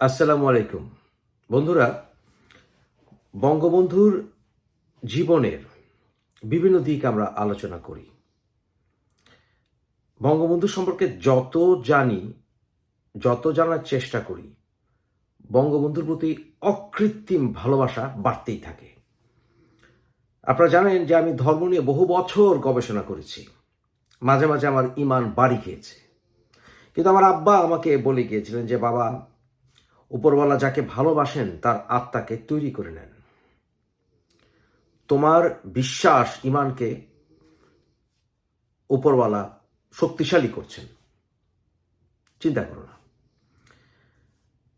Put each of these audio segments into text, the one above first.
আসসালামু আলাইকুম। বন্ধুরা, বঙ্গবন্ধুর জীবনের বিভিন্ন দিক আমরা আলোচনা করি। বঙ্গবন্ধু সম্পর্কে যত জানি, যত জানার চেষ্টা করি, বঙ্গবন্ধুর প্রতি অকৃত্রিম ভালোবাসা বাড়তেই থাকে। আপনারা জানেন যে আমি ধর্ম নিয়ে বহু বছর গবেষণা করেছি। মাঝে মাঝে আমার ইমান বাড়ি খেয়েছে কিন্তু আমার আব্বা আমাকে বলে গিয়েছিলেন যে, বাবা উপরওয়ালা যাকে ভালোবাসেন, তার আত্মাকে তৈরি করে নেন। তোমার বিশ্বাস ইমানকে উপরওয়ালা শক্তিশালী করছেন। চিন্তা করো না।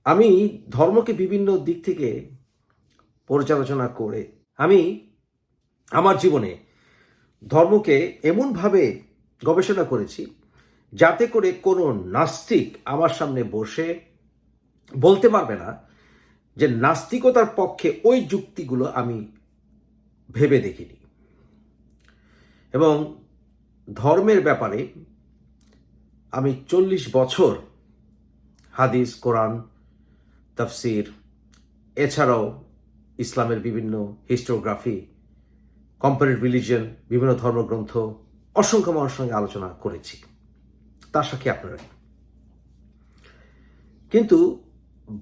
আমি ধর্মকে বিভিন্ন দিক থেকে পর্যালোচনা করে, আমি আমার জীবনে ধর্মকে এমনভাবে গবেষণা করেছি, যাতে করে কোনো নাস্তিক আমার সামনে বসে বলতে পারবে না যে নাস্তিকতার পক্ষে ওই যুক্তিগুলো আমি ভেবে দেখিনি। এবং ধর্মের ব্যাপারে আমি চল্লিশ বছর হাদিস, কোরআন, তফসির, এছাড়াও ইসলামের বিভিন্ন হিস্টোগ্রাফি কম্পারেট রিলিজন বিভিন্ন ধর্মগ্রন্থ অসংখ্য মানুষের সঙ্গে আলোচনা করেছি। তার সাথে আপনারা কিন্তু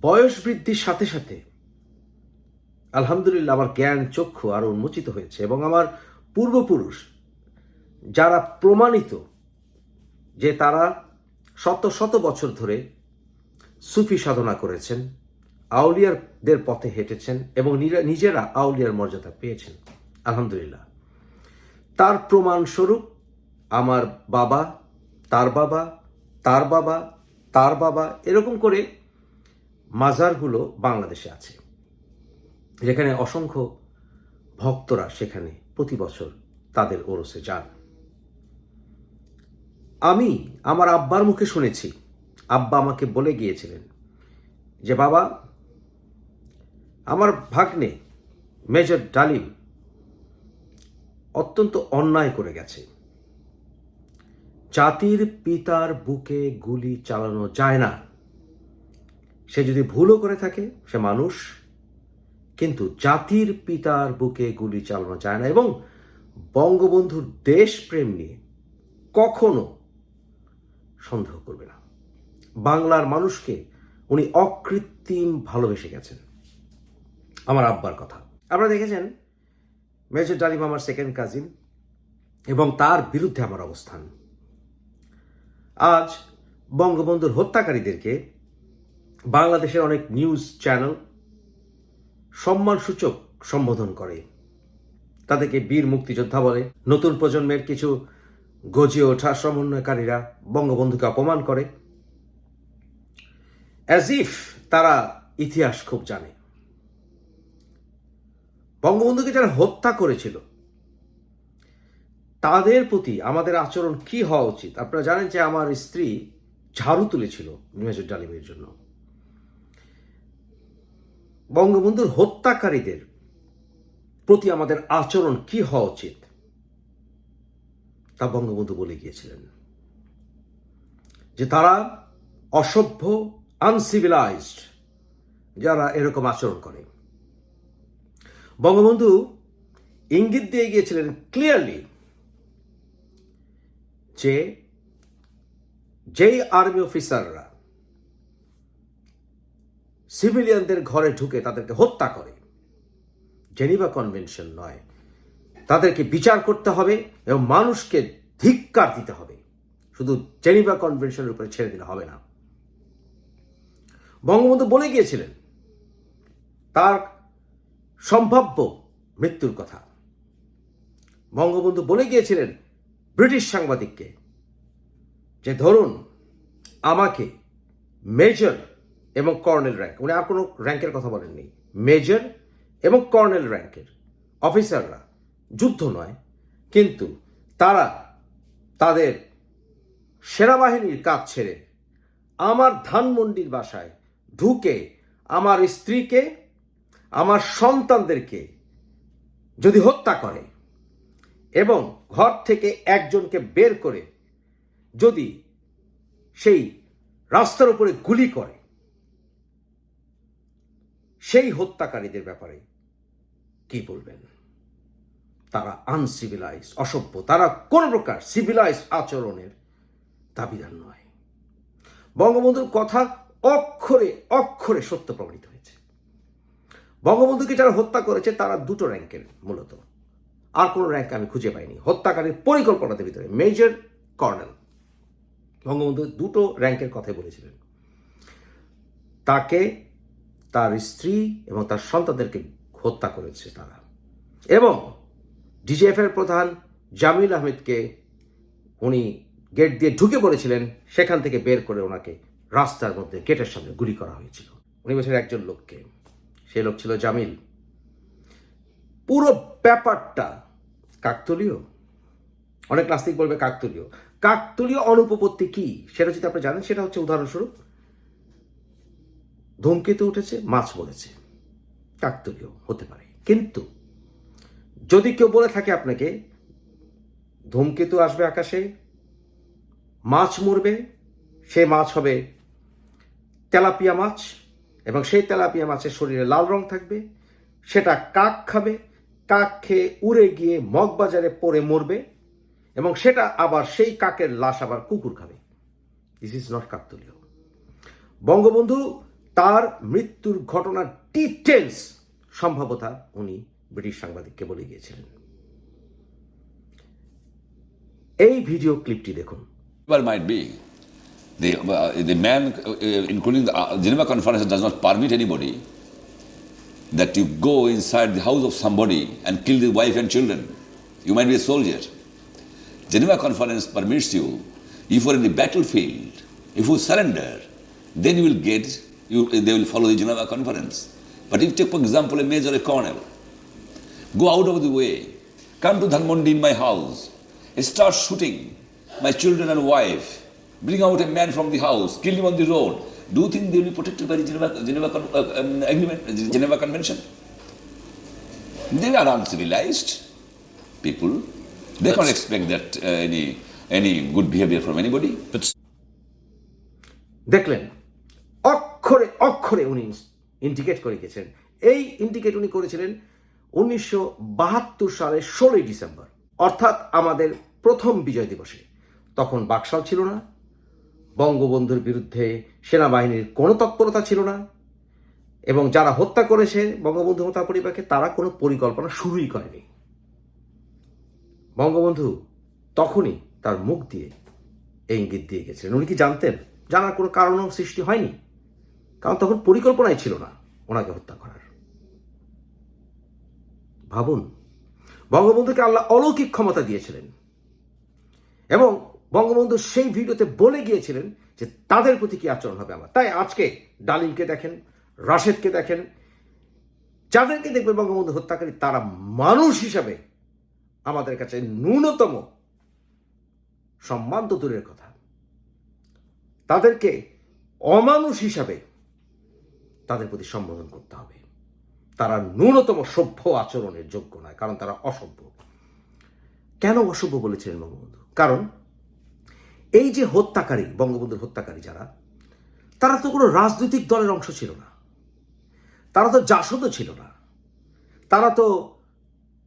বয়স বৃদ্ধির সাথে সাথে আলহামদুলিল্লাহ আমার জ্ঞান, চক্ষু আরও উন্মোচিত হয়েছে এবং আমার পূর্বপুরুষ যারা প্রমাণিত যে তারা শত শত বছর ধরে সুফি সাধনা করেছেন আউলিয়ারদের পথে হেঁটেছেন এবং নিজেরা আউলিয়ার মর্যাদা পেয়েছেন, আলহামদুলিল্লাহ। তার প্রমাণস্বরূপ আমার বাবা, তার বাবা তার বাবা তার বাবা, এরকম করে মাজারগুলো বাংলাদেশে আছে, যেখানে অসংখ্য ভক্তরা সেখানে প্রতি বছর তাদের ওরসে যান। আমি আমার আব্বার মুখে শুনেছি, আব্বা আমাকে বলে গিয়েছিলেন যে, বাবা, আমার ভাগ্নে মেজর ডালিম অত্যন্ত অন্যায় করে গেছে। জাতির পিতার বুকে গুলি চালানো যায় না। সে যদি ভুলও করে থাকে, সে মানুষ। কিন্তু জাতির পিতার বুকে গুলি চালানো যায় না এবং বঙ্গবন্ধুর দেশপ্রেম নিয়ে কখনো সন্দেহ করবে না। বাংলার মানুষকে উনি অকৃত্রিম ভালোবেসে গেছেন। আমার আব্বার কথা। আপনারা দেখেছেন, মেজর ডালিম আমার সেকেন্ড কাজিন এবং তার বিরুদ্ধে আমার অবস্থান। আজ বঙ্গবন্ধুর হত্যাকারীদেরকে বাংলাদেশের অনেক নিউজ চ্যানেল সম্মানসূচক সম্বোধন করে। তাদেরকে বীর মুক্তিযোদ্ধা বলে। নতুন প্রজন্মের কিছু গজিয়ে ওঠা সমন্বয়কারীরা বঙ্গবন্ধুকে অপমান করে। অ্যাজ ইফ তারা ইতিহাস খুব জানে। বঙ্গবন্ধুকে যারা হত্যা করেছিল, তাদের প্রতি আমাদের আচরণ কি হওয়া উচিত? আপনারা জানেন যে আমার স্ত্রী ঝাড়ু তুলেছিল মেজর ডালিমের জন্য। বঙ্গবন্ধুর হত্যাকারীদের প্রতি আমাদের আচরণ কি হওয়া উচিত, তা বঙ্গবন্ধু বলে গিয়েছিলেন। যে তারা অসভ্য আনসিভিলাইজড যারা এরকম আচরণ করে। বঙ্গবন্ধু ইঙ্গিত দিয়ে গিয়েছিলেন ক্লিয়ারলি যে যেই আর্মি অফিসাররা সিভিলিয়ানদের ঘরে ঢুকে তাদেরকে হত্যা করে। জেনিভা কনভেনশন নয়। তাদেরকে বিচার করতে হবে এবং মানুষকে ধিক্কার দিতে হবে। শুধু জেনিভা কনভেনশনের উপরে ছেড়ে দিলে হবে না। বঙ্গবন্ধু বলে গিয়েছিলেন, তার সম্ভাব্য মৃত্যুর কথা। বঙ্গবন্ধু বলে গিয়েছিলেন ব্রিটিশ সাংবাদিককে যে, ধরুন, আমাকে মেজর এবং কর্নেল র্যাঙ্ক। উনি আর কোনো র্যাঙ্কের কথা বলেননি। মেজর এবং কর্নেল র্যাঙ্কের। অফিসাররা যুদ্ধ নয়, কিন্তু তারা তাদের সেনাবাহিনীর কাজ ছেড়ে আমার ধানমন্ডির বাসায় ঢুকে আমার স্ত্রীকে, আমার সন্তানদেরকে যদি হত্যা করে এবং ঘর থেকে একজনকে বের করে যদি সেই রাস্তার উপরে গুলি করে সেই হত্যাকারীদের ব্যাপারে কি বলবেন? তারা আনসিভিলাইজ অসভ্য, তারা কোন প্রকার সিভিলাইজ আচরণের দাবিদার নয়। বঙ্গবন্ধুর কথা অক্ষরে অক্ষরে সত্য প্রমাণিত হয়েছে। বঙ্গবন্ধুকে যারা হত্যা করেছে, তারা দুটো র্যাঙ্কের মূলত। আর কোনো র্যাঙ্ক আমি খুঁজে পাইনি। হত্যাকারীর পরিকল্পনাদের ভিতরে মেজর কর্নেল বঙ্গবন্ধু দুটো র্যাঙ্কের কথাই বলেছিলেন। তাকে তার স্ত্রী এবং তার সন্তানদেরকে হত্যা করেছে তারা। এবং ডিজিএফ এর প্রধান জামিল আহমেদকে উনি গেট দিয়ে ঢুকে পড়েছিলেন, সেখান থেকে বের করে ওনাকে রাস্তার মধ্যে গেটের সামনে গুলি করা হয়েছিল। উনি বলছেন, একজন লোককে। সে লোক ছিল জামিল। পুরো ব্যাপারটা কাকতলীয়। অনেক নাস্তিক বলবে কাকতলীয়। কাকতলীয় অনুপপত্তি কি? সেটা যদি আপনি জানেন, সেটা হচ্ছে উদাহরণস্বরূপ ধূমকেতু উঠেছে, মাছ বলেছে কাকতলীয় হতে পারে। কিন্তু যদি কেউ বলে থাকে আপনাকে, ধূমকেতু আসবে আকাশে, মাছ মরবে সে মাছ হবে তেলাপিয়া মাছ এবং সেই তেলাপিয়া মাছের শরীরে লাল রং থাকবে, সেটা কাক খাবে, কাক খেয়ে উড়ে গিয়ে মগবাজারে পড়ে মরবে এবং সেটা আবার সেই কাকের লাশ আবার কুকুর খাবে। দিস ইজ নট কাকতলীয়। বঙ্গবন্ধু তার মৃত্যুর ঘটনার ডিটেলস সম্ভবতা উনি ব্রিটিশ সাংবাদিককে বলে গিয়েছিলেন এই ভিডিও ক্লিপটি দেখুন be. The, uh, the man, uh, including the uh, Geneva Conference, does not permit anybody that you go inside the house of somebody and kill the wife and children. You might be a soldier. Geneva Conference permits you, if you are in the battlefield, if you surrender, then you will get, you, they will follow the Geneva Conference. But if you take, for example, a major, a colonel, go out of the way, come to Dhanmondi in my house, start shooting my children and wife, bring out a man from the house, kill him on the road. Do you think they will be protected by the Geneva, Geneva Con- uh, um, Agreement, the Geneva Convention? They are uncivilized people. They can't expect that uh, any any good behavior from anybody. But দেখলেন অক্ষরে অক্ষরে উনি indicate করে গেছেন। এই indicate উনি করেছিলেন উনিশশো বাহাত্তর সালের ষোলোই ডিসেম্বর, অর্থাৎ আমাদের প্রথম বিজয় দিবসে। তখন বাকশাল ছিল না, বঙ্গবন্ধুর বিরুদ্ধে সেনাবাহিনীর কোনো তৎপরতা ছিল না, এবং যারা হত্যা করেছে বঙ্গবন্ধু তার পরিবারকে, তারা কোনো পরিকল্পনা শুরুই করেনি। বঙ্গবন্ধু তখনই তার মুখ দিয়ে ইঙ্গিত দিয়ে গেছিলেন। উনি কি জানতেন? জানার কোনো কারণও সৃষ্টি হয়নি? কারণ তখন পরিকল্পনাই ছিল না ওনাকে হত্যা করার। ভাবুন, বঙ্গবন্ধুকে আল্লাহ অলৌকিক ক্ষমতা দিয়েছিলেন এবং বঙ্গবন্ধু সেই ভিডিওতে বলে গিয়েছিলেন যে তাদের প্রতি কি আচরণ হবে আমার। তাই আজকে ডালিমকে দেখেন, রাশেদকে দেখেন, যাদেরকে দেখবে বঙ্গবন্ধু হত্যাকারী, তারা মানুষ হিসাবে আমাদের কাছে ন্যূনতম সম্মান তো দূরের কথা। তাদেরকে অমানুষ হিসাবে তাদের প্রতি সম্বোধন করতে হবে। তারা ন্যূনতম সভ্য আচরণের যোগ্য নয়, কারণ তারা অসভ্য। কেন অসভ্য বলেছিলেন বঙ্গবন্ধু? কারণ এই যে হত্যাকারী, বঙ্গবন্ধুর হত্যাকারী যারা, তারা তো কোনো রাজনৈতিক দলের অংশ ছিল না। তারা তো জাসদও ছিল না। তারা তো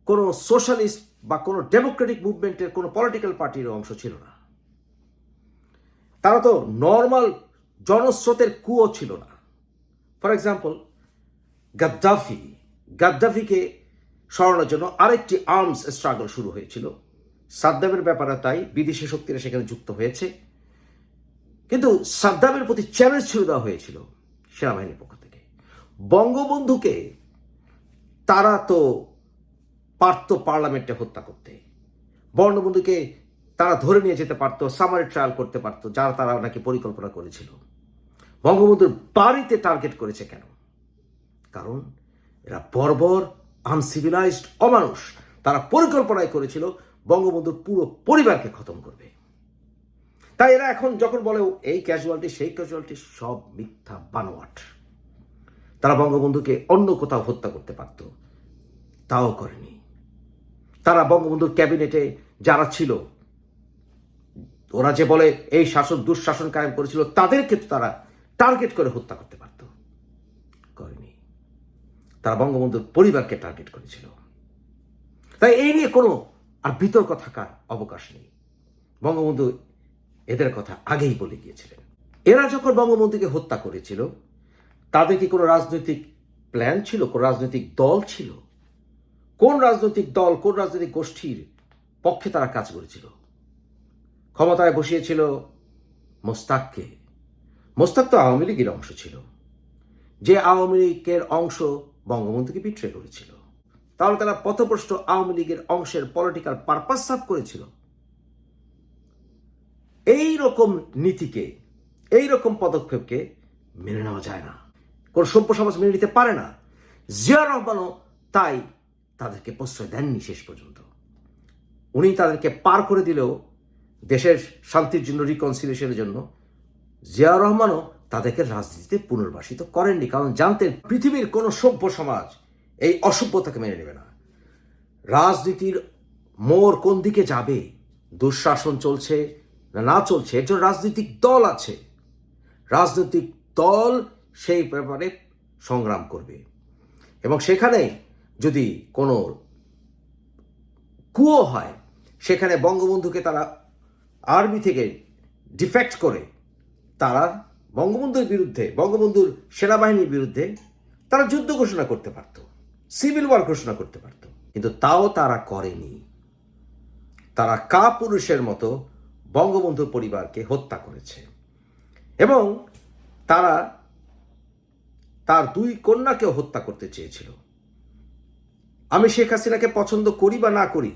কোনো সোশ্যালিস্ট বা কোনো ডেমোক্রেটিক মুভমেন্টের কোনো পলিটিক্যাল পার্টির অংশ ছিল না। তারা তো নর্মাল জনস্রোতের কুয়ো ছিল না। ফর এক্সাম্পল গাদ্দাফি গাদ্দাফিকে সরানোর জন্য আরেকটি আর্মস স্ট্রাগল শুরু হয়েছিল। সাদ্দামের ব্যাপারে তাই বিদেশি শক্তিরা সেখানে যুক্ত হয়েছে। কিন্তু সাদ্দামের প্রতি চ্যালেঞ্জ ছেড়ে দেওয়া হয়েছিল সেনাবাহিনীর পক্ষ থেকে। বঙ্গবন্ধুকে তারা তো পারত পার্লামেন্টে হত্যা করতে। বঙ্গবন্ধুকে তারা ধরে নিয়ে যেতে পারতো সামারি ট্রায়াল করতে পারতো, যারা তারা নাকি পরিকল্পনা করেছিল। বঙ্গবন্ধুর বাড়িতে টার্গেট করেছে কেন? কারণ এরা বর্বর আনসিভিলাইজড অমানুষ। তারা পরিকল্পনায় করেছিল বঙ্গবন্ধুর পুরো পরিবারকে খতম করবে। তাই এরা এখন যখন বলে এই ক্যাজুয়ালিটি সেই ক্যাজুয়ালিটি সব মিথ্যা বানোয়াট। তারা বঙ্গবন্ধুকে অন্য কোথাও হত্যা করতে পারত তাও করেনি। তারা বঙ্গবন্ধুর ক্যাবিনেটে যারা ছিল, ওরা যে বলে, এই শাসন দুঃশাসন কায়েম করেছিল তাদেরকে তারা টার্গেট করে হত্যা করতে পারত। করেনি। তারা বঙ্গবন্ধুর পরিবারকে টার্গেট করেছিল। তাই এই নিয়ে কোনো আর বিতর্ক থাকার অবকাশ নেই। বঙ্গবন্ধু এদের কথা আগেই বলে গিয়েছিলেন। এরা যখন বঙ্গবন্ধুকে হত্যা করেছিল, তাদের কি কোনো রাজনৈতিক প্ল্যান ছিল? কোন রাজনৈতিক দল ছিল? কোন রাজনৈতিক দল, কোন রাজনৈতিক গোষ্ঠীর পক্ষে তারা কাজ করেছিল? ক্ষমতায় বসিয়েছিল মোস্তাককে। মোস্তাক তো আওয়ামী লীগের অংশ ছিল। যে আওয়ামী লীগের অংশ বঙ্গবন্ধুকে বিট্রে করেছিল। তাহলে তারা পথপ্রষ্ট আওয়ামী লীগের অংশের পলিটিক্যাল পারপাস সার্ভ করেছিল। এই রকম নীতিকে এই রকম পদক্ষেপকে মেনে নেওয়া যায় না। কোন সভ্য সমাজ মেনে নিতে পারে না। জিয়া রহমানও তাই তাদেরকে প্রশ্রয় দেননি শেষ পর্যন্ত। উনি তাদেরকে পার করে দিলেও দেশের শান্তির জন্য রিকনসিলিয়েশনের জন্য জিয়া রহমানও তাদেরকে রাজনীতিতে পুনর্বাসিত করেননি, কারণ জানতেন পৃথিবীর কোনো সভ্য সমাজ এই অসভ্যতাকে মেনে নেবে না। রাজনীতির মোড় কোন দিকে যাবে? দুঃশাসন চলছে না না চলছে? এর জন্য রাজনৈতিক দল আছে। রাজনৈতিক দল সেই ব্যাপারে সংগ্রাম করবে। এবং সেখানে যদি কোনো কুয়ো হয়, সেখানে বঙ্গবন্ধুকে তারা আর্মি থেকে ডিফেক্ট করে তারা বঙ্গবন্ধুর বিরুদ্ধে, বঙ্গবন্ধুর সেনাবাহিনীর বিরুদ্ধে তারা যুদ্ধ ঘোষণা করতে পারত সিভিল ওয়ার ঘোষণা করতে পারত, কিন্তু তাও তারা করেনি। তারা কা পুরুষের মতো বঙ্গবন্ধুর পরিবারকে হত্যা করেছে। এবং তারা তার দুই কন্যাকেও হত্যা করতে চেয়েছিল। আমি শেখ হাসিনাকে পছন্দ করি বা না করি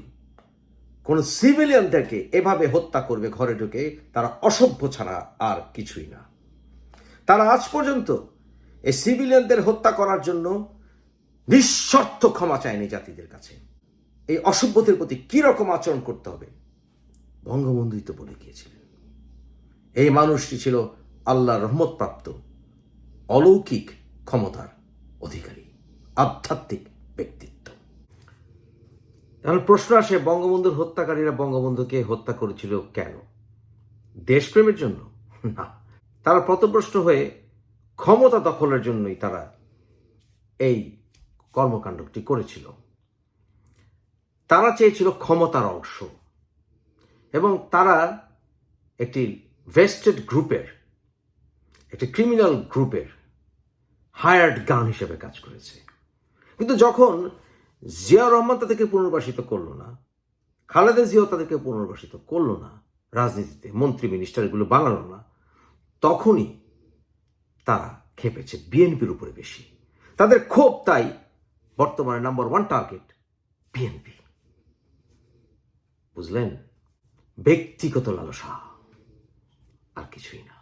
কোন সিভিলিয়ানদেরকে এভাবে হত্যা করবে, ঘরে ঢুকে তারা অসভ্য ছাড়া আর কিছুই না। তারা আজ পর্যন্ত এই সিভিলিয়ানদের হত্যা করার জন্য নিঃশর্ত ক্ষমা চায়নি জাতিদের কাছে। এই অসভ্যদের প্রতি কি রকম আচরণ করতে হবে? বঙ্গবন্ধুই তো বলে গিয়েছিলেন। এই মানুষটি ছিল আল্লাহর রহমতপ্রাপ্ত, অলৌকিক ক্ষমতার অধিকারী, আধ্যাত্মিক ব্যক্তিত্ব এখন প্রশ্ন আসে, বঙ্গবন্ধুর হত্যাকারীরা বঙ্গবন্ধুকে হত্যা করেছিল কেন? দেশপ্রেমের জন্য? না। তারা প্রতপ্রষ্ট হয়ে ক্ষমতা দখলের জন্যই তারা এই কর্মকাণ্ডটি করেছিল। তারা চেয়েছিল ক্ষমতার অংশ এবং তারা একটি ভেস্টেড গ্রুপের, একটি ক্রিমিনাল গ্রুপের হায়ার্ড গান হিসেবে কাজ করেছে। কিন্তু যখন জিয়া রহমান তাদেরকে পুনর্বাসিত করল না। খালেদা জিয়াও তাদেরকে পুনর্বাসিত করল না। রাজনীতিতে মন্ত্রী মিনিস্টার এগুলো বানালো না। তখনই তারা খেপেছে বিএনপির উপরে বেশি। তাদের ক্ষোভ তাই বর্তমানে নাম্বার ওয়ান টার্গেট বিএনপি। বুঝলেন? ব্যক্তিগত লালসা। আর কিছুই না।